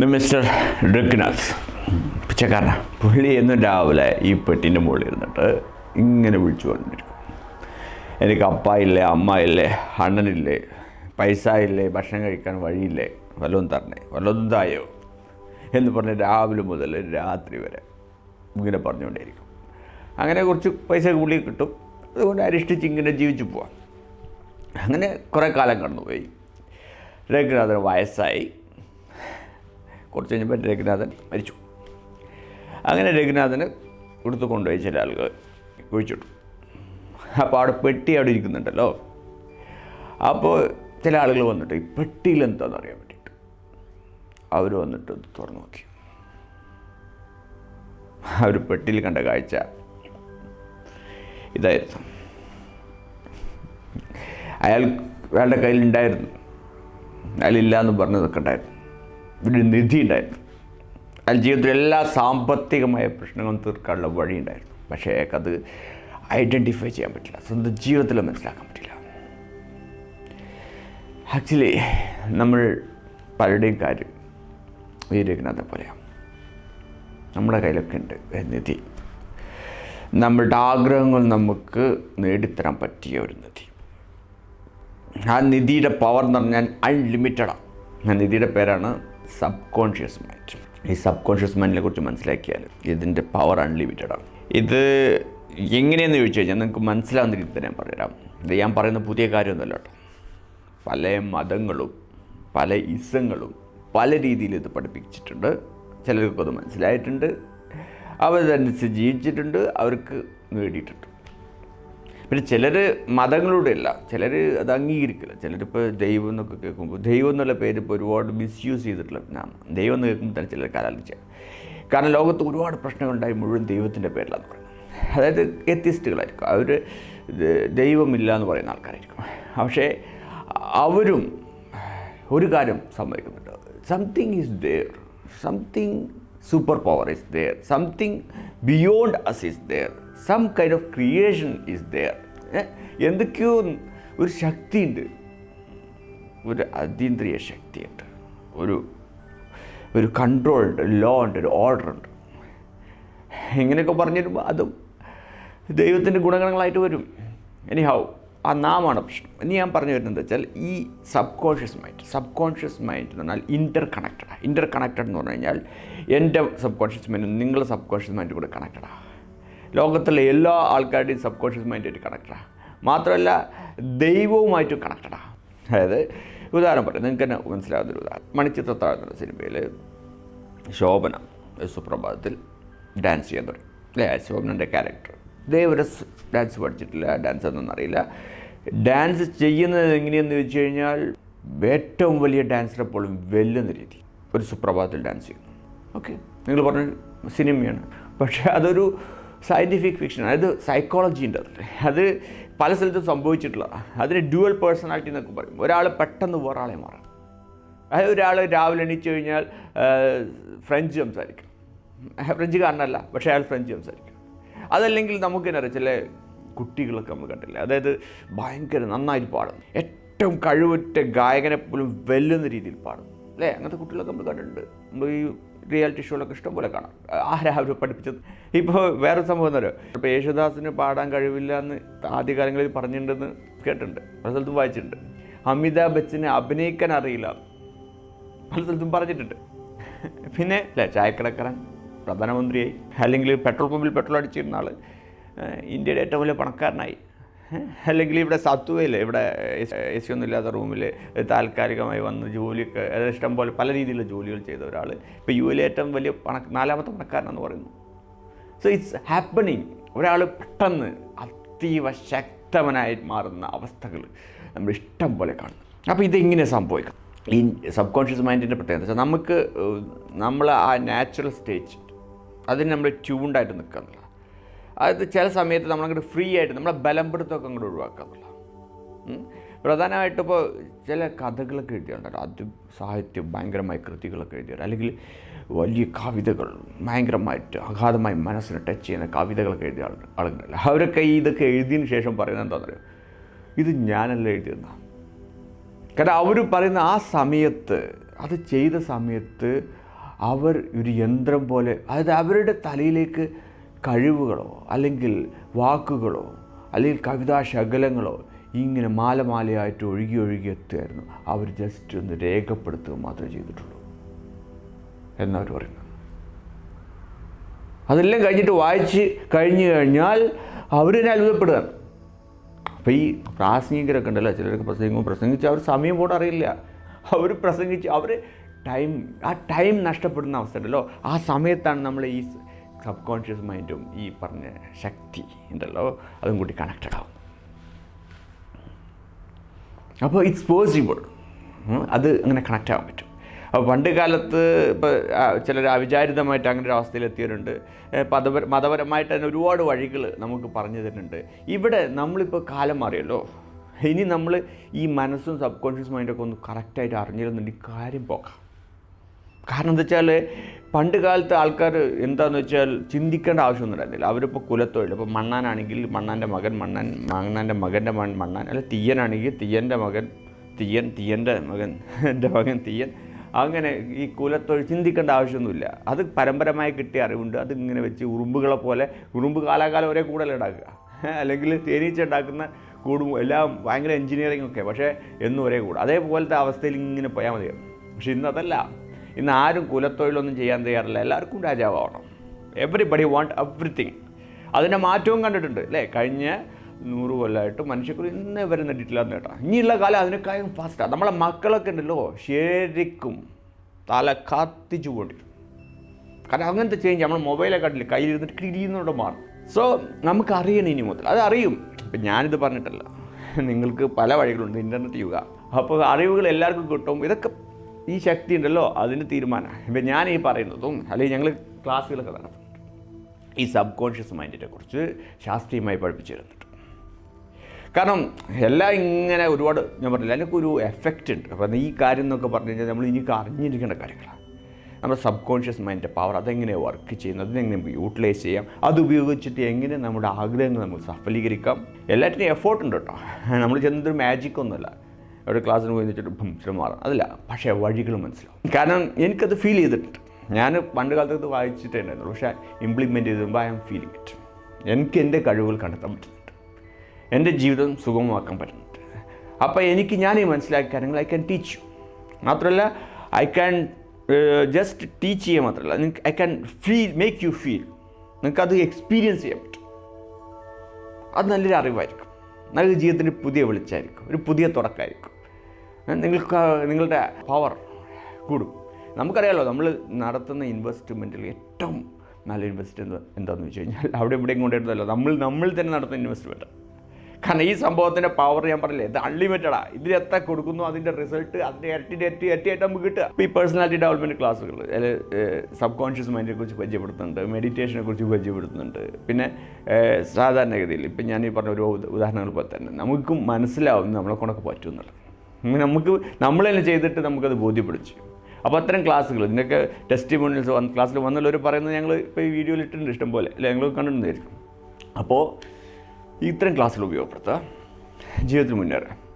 ഇത് മിസ്റ്റർ ഡ്രഗ്നാസ് പിച്ചക്കാരനാ. പുള്ളി എന്നും രാവിലെ ഈ പെട്ടിന്റെ മുകളിൽ ഇരുന്നിട്ട് ഇങ്ങനെ വിളിച്ചു കൊണ്ടിരിക്കും എനിക്ക് അപ്പ ഇല്ലേ അമ്മ ഇല്ലേ അണ്ണനില്ലേ പൈസ ഇല്ലേ ഭക്ഷണം കഴിക്കാൻ വഴിയില്ലേ വല്ലതും തരണേ വല്ലതും തായോ എന്ന് പറഞ്ഞ് രാവിലെ മുതൽ രാത്രി വരെ ഇങ്ങനെ പറഞ്ഞുകൊണ്ടേയിരിക്കും. അങ്ങനെ കുറച്ച് പൈസ പുള്ളി കിട്ടും. അതുകൊണ്ട് അരിഷ്ടിച്ച് ഇങ്ങനെ ജീവിച്ചു പോവാം. അങ്ങനെ കുറേ കാലം കടന്നുപോയി. രഘുനാഥന് വയസ്സായി. കുറച്ച് കഴിഞ്ഞപ്പോൾ രഘുനാഥൻ മരിച്ചു. അങ്ങനെ രഘുനാഥന് കൊടുത്ത് കൊണ്ടുപോയി ചില ആളുകൾ കുഴിച്ചിട്ടു. അപ്പോൾ അവിടെ പെട്ടി അവിടെ ഇരിക്കുന്നുണ്ടല്ലോ. അപ്പോൾ ചില ആളുകൾ വന്നിട്ട് ഈ പെട്ടിയിൽ എന്താണെന്ന് അറിയാൻ വേണ്ടിയിട്ട്? അവർ വന്നിട്ട് തുറന്നു നോക്കി. അവർ പെട്ടിയിൽ കണ്ട കാഴ്ച ഇതായിരുന്നു. അയാൾ അയാളുടെ കയ്യിലുണ്ടായിരുന്നു അയാളില്ല എന്ന് പറഞ്ഞതൊക്കെ ഉണ്ടായിരുന്നു ഒരു നിധി ഉണ്ടായിരുന്നു അയാൾ ജീവിതത്തിൽ എല്ലാ സാമ്പത്തികമായ പ്രശ്നങ്ങളും തീർക്കാനുള്ള വഴി ഉണ്ടായിരുന്നു പക്ഷേ അയാൾക്കത് ഐഡന്റിഫൈ ചെയ്യാൻ പറ്റില്ല. സ്വന്തം ജീവിതത്തിൽ മനസ്സിലാക്കാൻ പറ്റില്ല. ആക്ച്വലി നമ്മൾ പലരുടെയും കാര്യം ഈ പോലെയാണ് നമ്മുടെ കയ്യിലൊക്കെ ഉണ്ട് നിധി. നമ്മളുടെ ആഗ്രഹങ്ങൾ നമുക്ക് നേടിത്തരാൻ പറ്റിയ ഒരു നിധി. ആ നിധിയുടെ പവർ എന്ന് പറഞ്ഞാൽ അൺലിമിറ്റഡാണ് ആ നിധിയുടെ പേരാണ് സബ് കോൺഷ്യസ് മൈൻഡ് ഈ സബ് കോൺഷ്യസ് മൈൻഡിനെ കുറിച്ച് മനസ്സിലാക്കിയാൽ ഇതിന്റെ പവർ അൺലിമിറ്റഡ് ആണ്. ഇത് എങ്ങനെയെന്ന് ചോദിച്ചു കഴിഞ്ഞാൽ നിങ്ങൾക്ക് മനസ്സിലാവുന്ന രീതിയിൽ ഞാൻ പറഞ്ഞുതരാം. ഇത് ഞാൻ പറയുന്ന പുതിയ കാര്യമൊന്നുമല്ല കേട്ടോ. പല മതങ്ങളും പല ഇസങ്ങളും പല രീതിയിൽ ഇത് പഠിപ്പിച്ചിട്ടുണ്ട്. ചിലർക്കത് മനസ്സിലായിട്ടുണ്ട്. അവരനുസരിച്ച് ജീവിച്ചിട്ടുണ്ട്. അവർക്ക് നേടിയിട്ടുണ്ട്. പിന്നെ ചിലർ മതങ്ങളുടെ അല്ല ചിലർ അത് അംഗീകരിക്കില്ല. ചിലരിപ്പോൾ ദൈവം എന്നൊക്കെ കേൾക്കുമ്പോൾ ദൈവം എന്നുള്ള പേര് ഇപ്പോൾ ഒരുപാട് മിസ്യൂസ് ചെയ്തിട്ടുള്ള ദൈവം എന്ന് കേൾക്കുമ്പോൾ തന്നെ ചിലർ കലാലിച്ച കാരണം ലോകത്ത് ഒരുപാട് പ്രശ്നങ്ങളുണ്ടായി മുഴുവൻ ദൈവത്തിന്റെ പേരിലാന്ന് പറയുന്നത് അതായത് എത്തിസ്റ്റുകളായിരിക്കും അവർ ദൈവമില്ല എന്ന് പറയുന്ന ആൾക്കാരായിരിക്കും. പക്ഷേ അവരും ഒരു കാര്യം സമ്മതിക്കുന്നുണ്ട് something is there something super power is there something beyond us is there some kind of creation is there എന്തൊക്കെയോ ഒരു ശക്തിയുണ്ട്. ഒരു അതീന്ദ്രിയ ശക്തിയുണ്ട്. ഒരു ഒരു കൺട്രോൾ ഉണ്ട് ലോ ഉണ്ട് ഒരു ഓർഡർ ഉണ്ട്. ഇങ്ങനെയൊക്കെ പറഞ്ഞു വരുമ്പോൾ അതും ദൈവത്തിന്റെ ഗുണഗണങ്ങളായിട്ട് വരും. എനി ഹൗ ആ നാമാണ് പ്രശ്നം. ഇനി ഞാൻ പറഞ്ഞു വരുന്നത് വെച്ചാൽ ഈ subconscious mind subconscious mind എന്ന് പറഞ്ഞാൽ ഇന്റർ കണക്റ്റഡാണ് ഇന്റർ കണക്റ്റഡ് എന്ന് പറഞ്ഞു കഴിഞ്ഞാൽ എന്റെ സബ് കോൺഷ്യസ് മൈൻഡും നിങ്ങളുടെ സബ് കോൺഷ്യസ് മൈൻഡ് കൂടെ കണക്റ്റഡാണ് ലോകത്തിലെ എല്ലാ ആൾക്കാരുടെയും സബ് കോൺഷ്യസ് മൈൻഡായിട്ട് കണക്റ്റഡാണ് മാത്രമല്ല ദൈവവുമായിട്ടും കണക്റ്റഡാണ് അതായത് ഉദാഹരണം പറയാം നിങ്ങൾക്ക് തന്നെ മനസ്സിലാകുന്നൊരു ഉദാഹരണം. മണിച്ചിത്രത്താഴ് എന്ന സിനിമയിൽ ശോഭന സുപ്രഭാതത്തിൽ ഡാൻസ് ചെയ്യാൻ തുടങ്ങി. അല്ലേ? ശോഭനന്റെ ക്യാരക്ടർ ഇതേവരെ ഡാൻസ് പഠിച്ചിട്ടില്ല ഡാൻസ് എന്നൊന്നും അറിയില്ല. ഡാൻസ് ചെയ്യുന്നത് എങ്ങനെയെന്ന് വെച്ച് കഴിഞ്ഞാൽ ഏറ്റവും വലിയ ഡാൻസറെ പോലും വെല്ലുന്ന രീതി ഒരു സുപ്രഭാതത്തിൽ ഡാൻസ് ചെയ്യുന്നു. ഓക്കെ നിങ്ങൾ പറഞ്ഞ സിനിമയാണ്. പക്ഷേ അതൊരു സയന്റിഫിക് ഫിക്ഷൻ അതായത് സൈക്കോളജി ഉണ്ട്. അതിൽ അത് പല സ്ഥലത്തും സംഭവിച്ചിട്ടുള്ള അതിന് ഡ്യുവൽ പേഴ്സണാലിറ്റി എന്നൊക്കെ പറയും. ഒരാൾ പെട്ടെന്ന് ഒരാളെ മാറും. അതായത് ഒരാൾ രാവിലെ എണീച്ച് കഴിഞ്ഞാൽ ഫ്രഞ്ച് സംസാരിക്കും. ഫ്രഞ്ചുകാരനല്ല പക്ഷേ അയാൾ ഫ്രഞ്ച് സംസാരിക്കും. അതല്ലെങ്കിൽ നമുക്ക് തന്നെ അറിയാം ചില കുട്ടികളൊക്കെ നമ്മൾ കണ്ടില്ല? അതായത് ഭയങ്കര നന്നായിട്ട് പാടും. ഏറ്റവും കഴിവുറ്റ ഗായകനെ പോലും വെല്ലുന്ന രീതിയിൽ പാടും. അല്ലേ? അങ്ങനത്തെ കുട്ടികളൊക്കെ നമ്മൾ കണ്ടിട്ടുണ്ട്. നമ്മൾ ഈ റിയാലിറ്റി ഷോകളൊക്കെ ഇഷ്ടംപോലെ കാണാം. ആരാ അവർ പഠിപ്പിച്ചത്? ഇപ്പോൾ വേറെ സംഭവം എന്നല്ലോ ഇപ്പോൾ യേശുദാസിന് പാടാൻ കഴിവില്ല എന്ന് ആദ്യകാലങ്ങളിൽ പറഞ്ഞിട്ടുണ്ടെന്ന് കേട്ടിട്ടുണ്ട്. പല സ്ഥലത്തും വായിച്ചിട്ടുണ്ട്. അമിതാഭ് ബച്ചനെ അഭിനയിക്കാൻ അറിയില്ല. പല സ്ഥലത്തും പറഞ്ഞിട്ടുണ്ട്. പിന്നെ ചായക്കടക്കാരൻ പ്രധാനമന്ത്രിയായി. അല്ലെങ്കിൽ പെട്രോൾ പമ്പിൽ പെട്രോൾ അടിച്ചിരുന്ന ആൾ ഇന്ത്യയുടെ ഏറ്റവും വലിയ പണക്കാരനായി? അല്ലെങ്കിൽ ഇവിടെ സത്വയിൽ ഇവിടെ എ സി ഒന്നും ഇല്ലാത്ത റൂമിൽ താൽക്കാലികമായി വന്ന് ജോലിയൊക്കെ ഇഷ്ടം പോലെ പല രീതിയിലുള്ള ജോലികൾ ചെയ്ത ഒരാൾ ഇപ്പോൾ യു എയിലെ ഏറ്റവും വലിയ പണ നാലാമത്തെ പണക്കാരനെന്ന് പറയുന്നു. സോ ഇറ്റ്സ് ഹാപ്പണിങ് ഒരാൾ പെട്ടെന്ന് അതീവ ശക്തവനായി മാറുന്ന അവസ്ഥകൾ നമ്മൾ ഇഷ്ടം പോലെ കാണും അപ്പോൾ ഇതെങ്ങനെ സംഭവിക്കാം. ഈ സബ് കോൺഷ്യസ് മൈൻഡിന്റെ പ്രത്യേകത വെച്ചാൽ നമുക്ക് നമ്മൾ ആ നാച്ചുറൽ സ്റ്റേജ് അതിന് നമ്മൾ ട്യൂൺഡായിട്ട് നിൽക്കുക അതായത് ചില സമയത്ത് നമ്മളങ്ങോട്ട് ഫ്രീ ആയിട്ട് നമ്മളെ ബലപ്പെടുത്തമൊക്കെ അങ്ങോട്ട് ഒഴിവാക്കുക പ്രധാനമായിട്ട്. ഇപ്പോൾ ചില കഥകളൊക്കെ എഴുതിയുണ്ടല്ലോ. അത് സാഹിത്യം ഭയങ്കരമായ കൃതികളൊക്കെ എഴുതിയവർ അല്ലെങ്കിൽ വലിയ കവിതകൾ ഭയങ്കരമായിട്ട് അഗാധമായി മനസ്സിന് ടച്ച് ചെയ്യുന്ന കവിതകളൊക്കെ എഴുതിയ ആളുകൾ അവരൊക്കെ ഇതൊക്കെ എഴുതിയതിന് ശേഷം പറയുന്നത് എന്താണെന്നറിയോ ഇത് ഞാനല്ല എഴുതിയെന്ന കാരണം അവർ പറയുന്ന ആ സമയത്ത് അത് ചെയ്ത സമയത്ത് അവർ ഒരു യന്ത്രം പോലെ അതായത് അവരുടെ തലയിലേക്ക് കഴിവുകളോ അല്ലെങ്കിൽ വാക്കുകളോ അല്ലെങ്കിൽ കവിതാ ശകലങ്ങളോ ഇങ്ങനെ മാലമാലയായിട്ട് ഒഴുകി ഒഴുകി എത്തുമായിരുന്നു അവർ ജസ്റ്റ് ഒന്ന് രേഖപ്പെടുത്തുക മാത്രമേ ചെയ്തിട്ടുള്ളൂ. എന്നവർ പറയുന്നു. അതെല്ലാം കഴിഞ്ഞിട്ട് വായിച്ച് കഴിഞ്ഞു കഴിഞ്ഞാൽ അവരെന്നെ അത്ഭുതപ്പെടുകയാണ് അപ്പോൾ ഈ പ്രാസംഗികരൊക്കെ ഉണ്ടല്ലോ. ചിലരൊക്കെ പ്രസംഗിക്കും പ്രസംഗിച്ച് അവർ സമയം പോലും അറിയില്ല. അവർ പ്രസംഗിച്ച് അവർ ടൈം ആ ടൈം നഷ്ടപ്പെടുന്ന അവസ്ഥ ഉണ്ടല്ലോ. ആ സമയത്താണ് നമ്മൾ ഈ സബ് കോൺഷ്യസ് മൈൻഡും ഈ പറഞ്ഞ ശക്തി ഉണ്ടല്ലോ അതും കൂടി കണക്റ്റഡ് ആവും. അപ്പോൾ ഇറ്റ്സ് പോസിബിൾ അത് അങ്ങനെ കണക്റ്റ് ആവാൻ പറ്റും. അപ്പോൾ പണ്ട് കാലത്ത് ഇപ്പോൾ ചിലർ അവിചാരിതമായിട്ട് അങ്ങനെ ഒരു അവസ്ഥയിലെത്തിയവരുണ്ട് പദപര മതപരമായിട്ട് തന്നെ ഒരുപാട് വഴികൾ നമുക്ക് പറഞ്ഞു തരുന്നുണ്ട്. ഇവിടെ നമ്മളിപ്പോൾ കാലം മാറിയല്ലോ. ഇനി നമ്മൾ ഈ മനസ്സും സബ് കോൺഷ്യസ് മൈൻഡൊക്കെ ഒന്ന് കറക്റ്റായിട്ട് അറിഞ്ഞിരുന്നുണ്ടെങ്കിൽ കാര്യം പോക്കാം കാരണം എന്താ വെച്ചാൽ പണ്ട് കാലത്ത് ആൾക്കാർ എന്താന്ന് വെച്ചാൽ ചിന്തിക്കേണ്ട ആവശ്യമൊന്നും ഉണ്ടായിരുന്നില്ല അവരിപ്പോൾ കുലത്തൊഴിൽ ഇപ്പോൾ മണ്ണാനാണെങ്കിൽ മണ്ണാന്റെ മകൻ മണ്ണൻ മണ്ണാന്റെ മകന്റെ മൺ മണ്ണാൻ അല്ല തീയനാണെങ്കിൽ തീയന്റെ മകൻ തീയൻ തീയന്റെ മകൻ എന്റെ മകൻ തീയൻ. അങ്ങനെ ഈ കുലത്തൊഴിൽ ചിന്തിക്കേണ്ട ആവശ്യമൊന്നുമില്ല. അത് പരമ്പരമായി കിട്ടിയ അറിവുണ്ട്. അതിങ്ങനെ വെച്ച് ഉറുമ്പുകളെ പോലെ ഉറുമ്പ് കാലാകാലം ഒരേ കൂടൽ ഉണ്ടാക്കുക. അല്ലെങ്കിൽ തേനീച്ച ഉണ്ടാക്കുന്ന കൂടും എല്ലാം ഭയങ്കര എൻജിനീയറിംഗ് ഒക്കെ പക്ഷേ എന്നും ഒരേ കൂടും. അതേപോലത്തെ അവസ്ഥയിൽ ഇങ്ങനെ പോയാൽ മതിയാവും പക്ഷെ ഇന്ന് അതല്ല. ഇന്ന് ആരും കുലത്തൊഴിലൊന്നും ചെയ്യാൻ തയ്യാറില്ല. എല്ലാവർക്കും രാജാവാവണം. എവറിബഡി വാണ്ട് എവറിത്തിങ് അതിന്റെ മാറ്റവും കണ്ടിട്ടുണ്ട്. അല്ലേ? കഴിഞ്ഞ നൂറ് കൊല്ലമായിട്ട് മനുഷ്യക്കുറി ഇന്ന് വരെ നേടിയിട്ടില്ല കേട്ടോ. ഇനിയുള്ള കാലം അതിനേക്കാളും ഫാസ്റ്റാണ് നമ്മളെ മക്കളൊക്കെ ഉണ്ടല്ലോ ശരിക്കും തല കത്തിച്ചു കൊണ്ടിരും കാരണം അങ്ങനത്തെ ചേഞ്ച് നമ്മൾ മൊബൈലെ കണ്ടില്ല? കയ്യിലിരുന്നിട്ട് കിരിയുന്നോണ്ട് മാറും സോ നമുക്കറിയണം ഇനി മുതൽ. അത് അറിയും. ഇപ്പം ഞാനിത് പറഞ്ഞിട്ടല്ല. നിങ്ങൾക്ക് പല വഴികളുണ്ട്. ഇന്റർനെറ്റ് യുഗ. അപ്പോൾ അറിവുകൾ എല്ലാവർക്കും കിട്ടും. ഇതൊക്കെ ഈ ശക്തി ഉണ്ടല്ലോ അതിന് തീരുമാനമാണ് ഇപ്പം ഞാൻ ഈ പറയുന്നതും അല്ലെങ്കിൽ ഞങ്ങൾ ക്ലാസ്സുകളൊക്കെ നടത്തുന്നുണ്ട് ഈ സബ് കോൺഷ്യസ് മൈൻഡിനെ കുറിച്ച് ശാസ്ത്രീയമായി പഠിപ്പിച്ചു തരുന്നുണ്ട് കാരണം എല്ലാം ഇങ്ങനെ ഒരുപാട് ഞാൻ പറഞ്ഞില്ല അതിനൊക്കെ ഒരു എഫക്റ്റ് ഉണ്ട്. അപ്പം ഈ കാര്യം എന്നൊക്കെ പറഞ്ഞു കഴിഞ്ഞാൽ നമ്മൾ ഇനി അറിഞ്ഞിരിക്കേണ്ട കാര്യങ്ങളാണ് നമ്മുടെ സബ് കോൺഷ്യസ് മൈൻഡിന്റെ പവർ അതെങ്ങനെ വർക്ക് ചെയ്യുന്നത് അതിനെങ്ങനെ നമുക്ക് യൂട്ടിലൈസ് ചെയ്യാം അത് ഉപയോഗിച്ചിട്ട് എങ്ങനെ നമ്മുടെ ആഗ്രഹങ്ങൾ നമുക്ക് സഫലീകരിക്കാം. എല്ലാറ്റിനും എഫേർട്ട് ഉണ്ട് കേട്ടോ. നമ്മൾ ചെന്നൊരു മാജിക് ഒന്നുമല്ല. ഒരു ക്ലാസ്സിന് പോയി വെച്ചിട്ട് ചില മാറാം. അതില്ല. പക്ഷേ വഴികൾ മനസ്സിലാവും. കാരണം എനിക്കത് ഫീൽ ചെയ്തിട്ടുണ്ട്. ഞാൻ പണ്ട് കാലത്ത് വായിച്ചിട്ടേ ഉണ്ടായിരുന്നു പക്ഷേ ഇംപ്ലിമെന്റ് ചെയ്തുമ്പോൾ ഐ ആം ഫീലിംഗ് ഇറ്റ് എനിക്ക് എന്റെ കഴിവുകൾ കണ്ടെത്താൻ പറ്റുന്നുണ്ട്. എന്റെ ജീവിതം സുഗമമാക്കാൻ പറ്റുന്നുണ്ട്. അപ്പോൾ എനിക്ക് ഞാൻ ഈ മനസ്സിലാക്കിയ കാര്യങ്ങൾ ഐ ക്യാൻ ടീച്ച് യു മാത്രമല്ല ഐ ക്യാൻ ജസ്റ്റ് ടീച്ച് ചെയ്യുക മാത്രമല്ല നിങ്ങൾക്ക് I can feel make you feel നിങ്ങൾക്കത് എക്സ്പീരിയൻസ് ചെയ്യാൻ പറ്റും. അത് നല്ലൊരു അറിവായിരിക്കും. നല്ല ജീവിതത്തിന് പുതിയ വെളിച്ചമായിരിക്കും ഒരു പുതിയ തുടക്കമായിരിക്കും നിങ്ങൾക്ക് നിങ്ങളുടെ പവർ കൂടും. നമുക്കറിയാലോ നമ്മൾ നടത്തുന്ന ഇൻവെസ്റ്റ്മെന്റിൽ ഏറ്റവും നല്ല ഇൻവെസ്റ്റ് എന്താണെന്ന് വെച്ച് കഴിഞ്ഞാൽ അവിടെ ഇവിടെയും കൊണ്ടിരുന്നല്ലോ നമ്മൾ നമ്മൾ തന്നെ നടത്തുന്ന ഇൻവെസ്റ്റ്മെന്റ് കാരണം ഈ സംഭവത്തിന്റെ പവർ ഞാൻ പറഞ്ഞില്ലേ ഇത് അൺലിമിറ്റഡാ ഇതിൽ എത്ര കൊടുക്കുന്നു അതിന്റെ റിസൾട്ട് അതിന്റെ ഇരട്ടി ഇരട്ടി ഇരട്ടിയായിട്ട് നമുക്ക് കിട്ടുക. ഇപ്പോൾ ഈ പേഴ്സണാലിറ്റി ഡെവലപ്മെന്റ് ക്ലാസ്സുകൾ അതിൽ സബ് കോൺഷ്യസ് മൈൻഡിനെ കുറിച്ച് പരിചയപ്പെടുത്തുന്നുണ്ട് മെഡിറ്റേഷനെ കുറിച്ച് പരിചയപ്പെടുത്തുന്നുണ്ട്. പിന്നെ സാധാരണഗതിയിൽ ഇപ്പം ഞാൻ ഈ പറഞ്ഞ ഒരു ഉദ- ഉദാഹരണങ്ങൾ പോലെ തന്നെ നമുക്ക് മനസ്സിലാവും നമ്മളെ കൊണ്ടൊക്കെ പറ്റുമെന്നുള്ളത് നമുക്ക് നമ്മൾ തന്നെ ചെയ്തിട്ട് നമുക്കത് ബോധ്യപ്പെടുച്ചു അപ്പോൾ അത്തരം ക്ലാസ്സുകൾ ഇതിന്റെയൊക്കെ ടെസ്റ്റ് മോണിയൽസ് വന്ന് ക്ലാസ്സിൽ വന്നുള്ളവർ പറയുന്നത് ഞങ്ങൾ ഇപ്പോൾ ഈ വീഡിയോയിൽ ഇട്ടിട്ടുണ്ട് ഇഷ്ടം പോലെ. അല്ലെ ഞങ്ങൾ കണ്ടിട്ടുണ്ടായിരിക്കും. അപ്പോൾ ഇത്തരം ക്ലാസ്സുകൾ ഉപയോഗപ്പെടുത്തുക ജീവിതത്തിൽ മുന്നേറുക